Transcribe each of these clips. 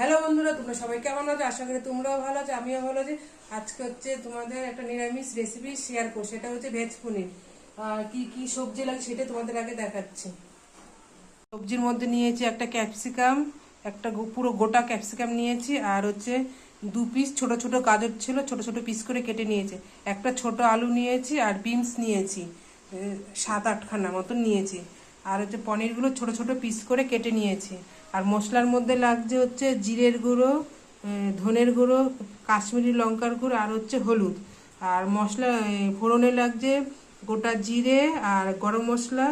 Hello বন্ধুরা, তোমরা সবাই কেমন আছো? আশা করি তোমরাও ভালো আছো, আমিও ভালো আছি। আজকে হচ্ছে তোমাদের একটা নিরামিষ রেসিপি শেয়ার করব, সেটা হচ্ছে ভেজ পনির। কি কি সবজি লাগে সেটা তোমাদের আগে দেখাচ্ছি। সবজির মধ্যে নিয়েছি একটা ক্যাপসিকাম একটা পুরো গোটা ক্যাপসিকাম নিয়েছি, আর হচ্ছে দু পিস ছোট ছোট গাজর ছিল, ছোট ছোট পিস করে কেটে নিয়েছে। একটা ছোট আলু নিয়েছি, আর বিনস নিয়েছি। সাত আটখানা মতন নিয়েছি। আর হচ্ছে পনিরগুলো ছোট ছোট পিস করে কেটে নিয়েছি। আর মশলার মধ্যে লাগছে হচ্ছে জিরের গুঁড়ো ধনের গুঁড়ো, কাশ্মীরি লঙ্কার গুঁড়ো আর হচ্ছে হলুদ। আর মশলা ফোড়নে লাগছে গোটা জিরে আর গরম মশলা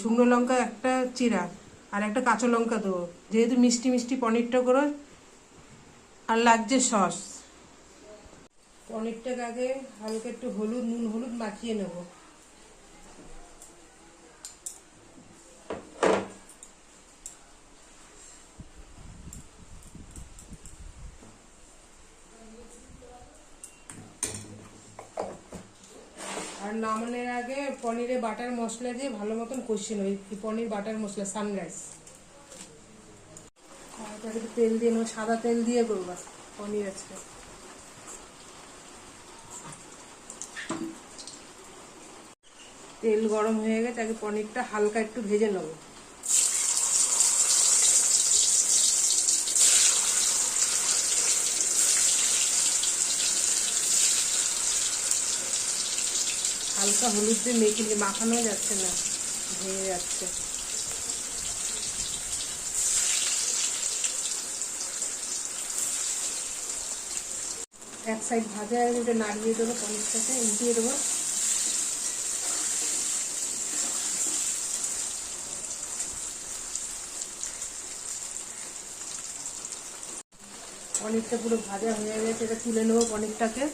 শুকনো লঙ্কা একটা চিরা আর একটা কাঁচা লঙ্কা দেবো। যেহেতু মিষ্টি মিষ্টি পনিরটা করো, আর লাগছে সস। পনিরটাকে আগে হালকা একটু হলুদ, নুন হলুদ মাখিয়ে নেব। নামানোর আগে পনিরে বাটার মশলা দিয়ে ভালো মতন কষিয়ে নেব। Paneer butter masala, Sunrise. তেল দিয়ে নেব সাদা তেল দিয়ে করব পনির আজকে। তেল গরম হয়ে গেছে, আগে পনিরটা হালকা একটু ভেজে নেব। হালকা হলুদ দিয়ে মেখে নিয়ে মাখানো যাচ্ছে না ভেঙে যাচ্ছে। এক সাইড ভাজা হয়ে গেলে নাড়িয়ে দেবো পনিরটাকে, উল্টিয়ে দেবো। পনিরটা পুরো ভাজা হয়ে গেছে, এটা তুলে নেব পনিরটাকে।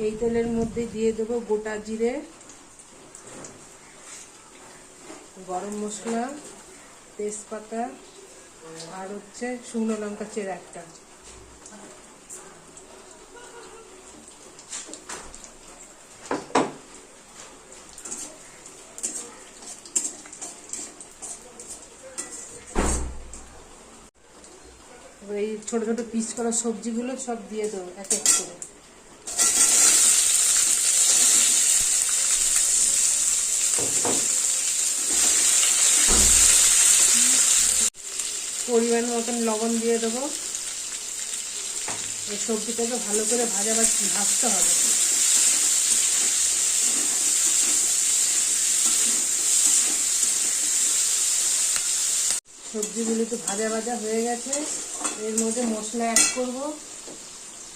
এই তেলের মধ্যে দিয়ে দেবো গোটা জিরে, গরম মশলা, তেজপাতা, আর হচ্ছে শুকনো লঙ্কা চেরা একটা। এই ছোট ছোট পিস করা সবজিগুলো সব দিয়ে দেবো, এক এক করে। পরিমাণ মতন লবণ দিয়ে দেবো। এই সবজিটাকে ভালো করে ভাজা ভাজ ভাজতে হবে। সবজিগুলি তো ভাজা ভাজা হয়ে গেছে। এর মধ্যে মশলা অ্যাড করব।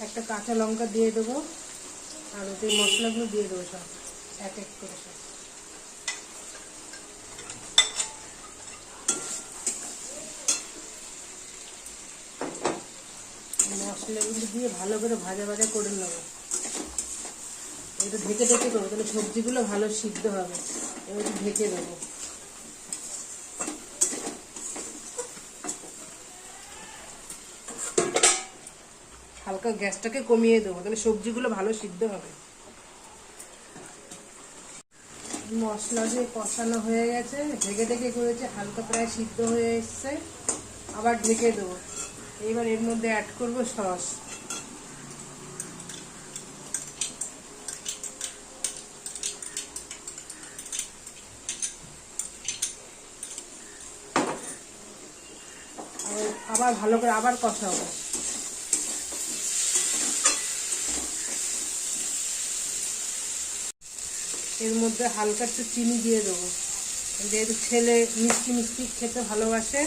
একটা কাঁচা লঙ্কা দিয়ে দেবো। আর ওতে মশলাগুলো দিয়ে দেবো সব, এক এক করে সব। মশলাগুলো দিয়ে ভালো করে ভাজা ভাজা করে নেব। এটা ঢেকে ঢেকে করব, তাহলে সবজিগুলো ভালো সিদ্ধ হবে। এবার ঢেকে দেবো। হালকা গ্যাসটাকে কমিয়ে দেবো, তাহলে সবজিগুলো ভালো সিদ্ধ হবে। মশলা দিয়ে কষানো হয়ে গেছে, ঢেকে ঢেকে করেছে, হালকা প্রায় সিদ্ধ হয়ে এসছে। আবার ঢেকে দেবো। এবার এর মধ্যে অ্যাড করব সস আবার ভালো করে আবার কষাবো। এর মধ্যে হালকা একটু চিনি দিয়ে দেবো। যেহেতু ছেলে মিষ্টি মিষ্টি খেতে ভালোবাসে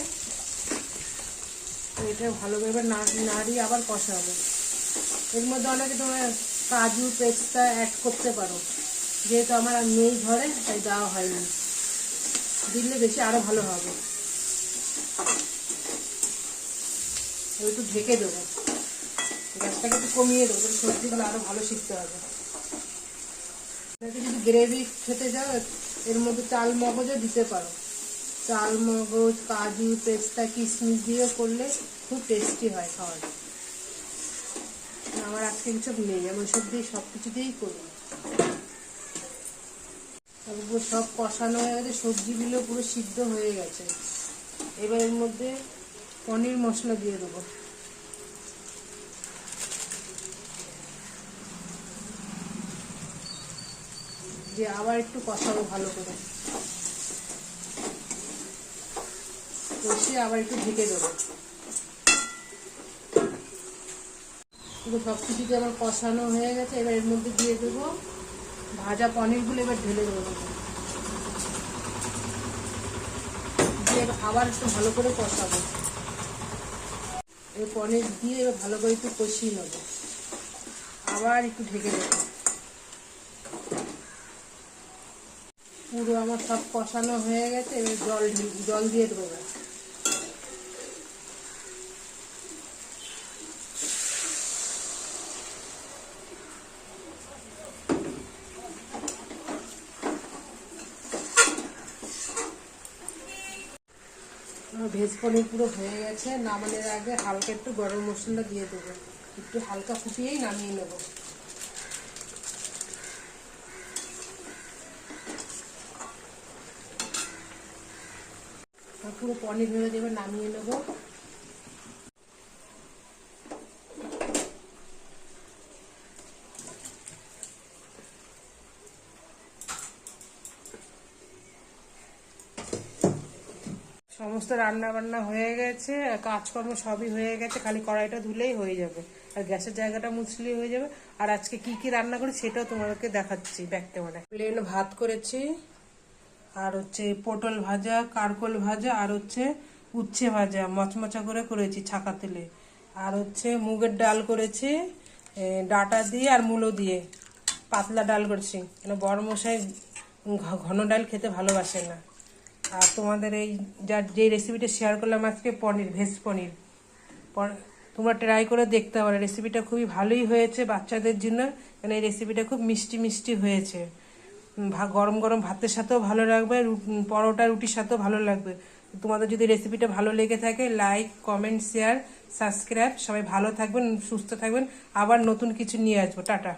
এটা ভালোভাবে নাড়িয়ে আবার কষাবো। এর মধ্যে অনেকে তোমার কাজু পেস্তা অ্যাড করতে পারো। যেহেতু আমার আর নেই ঘরে, তাই দেওয়া হয়নি। দিলে বেশি আরও ভালো হবে। একটু ঢেকে দেবো। গ্যাসটাকে একটু কমিয়ে দেবো, তাহলে সবজিগুলো আরও ভালো শিখতে হবে। যদি গ্রেভি খেতে যাও এর মধ্যে চাল মগজও দিতে পারো। চাল, মগজ, কাজু, পেস্তা, কিশমিশ দিয়েও করলে খুব টেস্টি হয় খাওয়াটা আমার আজকে কিছু নেই, আমি ওইসব দিয়ে সব কিছু দিয়েই করি। তারপর সব কষানো হয়ে গেছে সবজিগুলো পুরো সিদ্ধ হয়ে গেছে। এবার এর মধ্যে পনির মশলা দিয়ে দেবো। দিয়ে আবার একটু কষাবো ভালো করে। কষিয়ে আবার একটু ঢেকে দেবো। পুরো সব কিছুতে আমার কষানো হয়ে গেছে। এবার এর মধ্যে দিয়ে দেবো ভাজা পনিরগুলো এবার ঢেলে দেবো। দিয়ে আবার একটু ভালো করে কষাবো। এই পনির দিয়ে এবার ভালো করে একটু কষিয়ে নেব। আবার একটু ঢেকে দেবো। পুরো আমার সব কষানো হয়ে গেছে। এবার জল জল দিয়ে দেবো আমার ভেজ পনির পুরো হয়ে গেছে, নামানোর আগে হালকা একটু গরম মশলা দিয়ে দেবো। একটু হালকা ফুটিয়েই নামিয়ে নেব। পুরো পনির ভেবে দেবে নামিয়ে নেব। সমস্ত রান্না বান্না হয়ে গেছে কাজকর্ম সবই হয়ে গেছে, খালি কড়াইটা ধুলেই হয়ে যাবে। আর গ্যাসের জায়গাটা মুছলেই হয়ে যাবে। আর আজকে কি কি রান্না করি সেটাও তোমাদেরকে দেখাচ্ছি ব্যাক ক্যামেরা প্লেন ভাত করেছি, আর হচ্ছে পটল ভাজা, কারকোল ভাজা, আর হচ্ছে উচ্ছে ভাজা, মচমচা করে করেছি ছাকা তেলে। আর হচ্ছে মুগের ডাল করেছি ডাটা দিয়ে আর মূলো দিয়ে। পাতলা ডাল করেছি। কেন বড় মশাই ঘন ডাল খেতে ভালোবাসে না। আর তোমাদের এই যার যে রেসিপিটা শেয়ার করলাম আজকে, পনির ভেজ পনির। তোমরা ট্রাই করে দেখতে পারো রেসিপিটা খুবই ভালোই হয়েছে বাচ্চাদের জন্য। কারণ এই রেসিপিটা খুব মিষ্টি মিষ্টি হয়েছে। গরম গরম ভাতের সাথেও ভালো লাগবে পরোটা, রুটির সাথেও ভালো লাগবে। তোমাদের যদি রেসিপিটা ভালো লেগে থাকে লাইক কমেন্ট শেয়ার সাবস্ক্রাইব সবাই ভালো থাকবেন, সুস্থ থাকবেন। আবার নতুন কিছু নিয়ে আসব। টাটা।